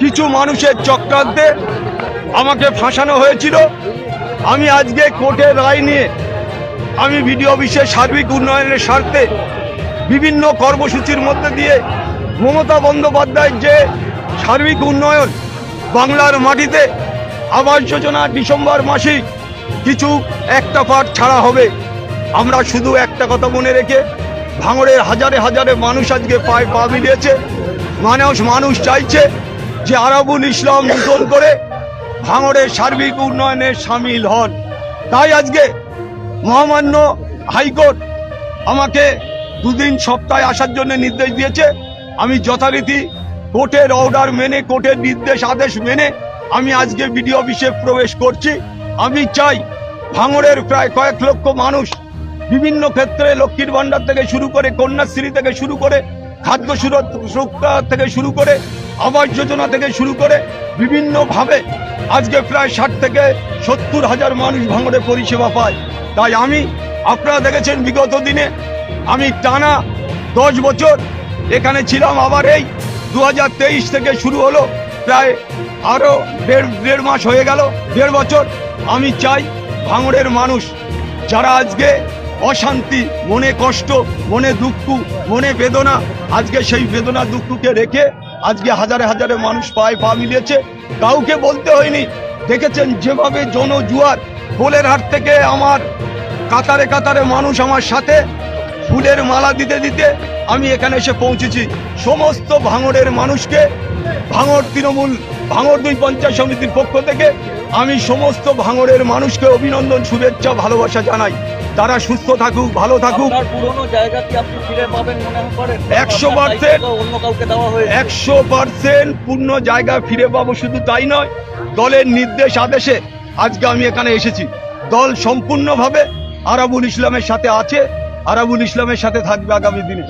কিছু মানুষের চক্রান্তে আমাকে ফাঁসানো হয়েছিল। আমি আজকে কোর্টের রায় নিয়ে আমি ভিডিও অফিসের সার্বিক উন্নয়নের স্বার্থে বিভিন্ন কর্মসূচির মধ্যে দিয়ে মমতা বন্দ্যোপাধ্যায়ের যে সার্বিক উন্নয়ন বাংলার মাটিতে আবাস যোজনা ডিসেম্বর মাসেই কিছু একটা পার্ট ছাড়া হবে। আমরা শুধু একটা কথা মনে রেখে ভাঙড়ের হাজারে হাজারে মানুষ আজকে পায়ে পা মিলিয়েছে। মানুষ মানুষ চাইছে যে আরাবুল ইসলাম নূতন করে ভাঙড়ের সার্বিক উন্নয়নে সামিল হন। তাই আজকে মহামান্য হাইকোর্ট আমাকে দুদিন সপ্তাহে আসার জন্য নির্দেশ দিয়েছে। আমি যথারীতি কোর্টের অর্ডার মেনে, কোর্টের নির্দেশ, আদেশ মেনে আমি আজকে বিডিও অফিসে প্রবেশ করছি। আমি চাই ভাঙড়ের প্রায় কয়েক লক্ষ মানুষ বিভিন্ন ক্ষেত্রে লক্ষ্মীর ভাণ্ডার থেকে শুরু করে, কন্যাশ্রী থেকে শুরু করে খাদ্য সুরক্ষা থেকে শুরু করে আবাস যোজনা থেকে শুরু করে বিভিন্নভাবে আজকে প্রায় ষাট থেকে সত্তর হাজার মানুষ ভাঙড়ে পরিষেবা পায়। তাই আমি, আপনারা দেখেছেন বিগত দিনে আমি টানা দশ বছর এখানে ছিলাম। আবার এই দু হাজার তেইশ থেকে শুরু হলো, প্রায় আরও দেড় দেড় মাস হয়ে গেল, দেড় বছর আমি চাই ভাঙড়ের মানুষ যারা আজকে অশান্তি, মনে কষ্ট, মনে দুঃখ, মনে বেদনা। আজকে সেই বেদনা দুঃখকে রেখে আজকে হাজারে হাজারে মানুষ পায়ে পা মিলিয়েছে। কাউকে বলতে হয়নি। দেখেছেন যেভাবে জনজুয়ার পোলের হাট থেকে আমার কাতারে কাতারে মানুষ আমার সাথে ফুলের মালা দিতে দিতে আমি এখানে এসে পৌঁছেছি। সমস্ত ভাঙড়ের মানুষকে, ভাঙড় তৃণমূল, ভাঙড় দুই পঞ্চায়েত সমিতির পক্ষ থেকে আমি সমস্ত ভাঙড়ের মানুষকে অভিনন্দন, শুভেচ্ছা, ভালোবাসা জানাই। তারা সুস্থ থাকুক ভালো থাকুক। পুরনো জায়গা কি আপনি ফিরে পাবেন মনে করেন। 100% অন্য কাউকে দেওয়া হয়েছে। একশো পার্সেন্ট পূর্ণ জায়গা ফিরে পাবো শুধু তাই নয় দলের নির্দেশ আদেশে আজকে আমি এখানে এসেছি। দল সম্পূর্ণভাবে আরাবুল ইসলামের সাথে আছে আরাবুল ইসলামের সাথে থাকবে আগামী দিনে।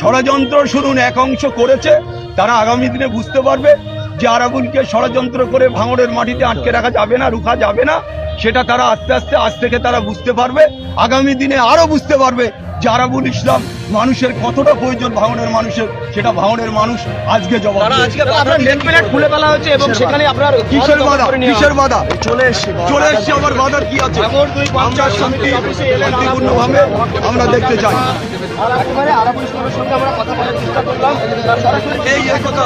ষড়যন্ত্র শুনুন এক অংশ করেছে তারা আগামী দিনে বুঝতে পারবে যে আরাবুলকে ষড়যন্ত্র করে ভাঙড়ের মাটিতে আটকে রাখা যাবে না, রুখা যাবে না, সেটা তারা আস্তে আস্তে, আজ থেকে তারা বুঝতে পারবে, আগামী দিনে আরও বুঝতে পারবে যে আরাবুল ইসলাম মানুষের কতটা প্রয়োজন ভাঙড়ের মানুষের সেটা ভাঙড়ের মানুষ আজকে জবাব খুলে ফেলা হয়েছে এবং সেখানে আপনার কিসের বাধা কিসের বাধা চলে এসেছে চলে এসছে আমার বাধার কি আছে পঞ্চায়েত সমিতি শান্তিপূর্ণভাবে আমরা দেখতে চাই এই কথা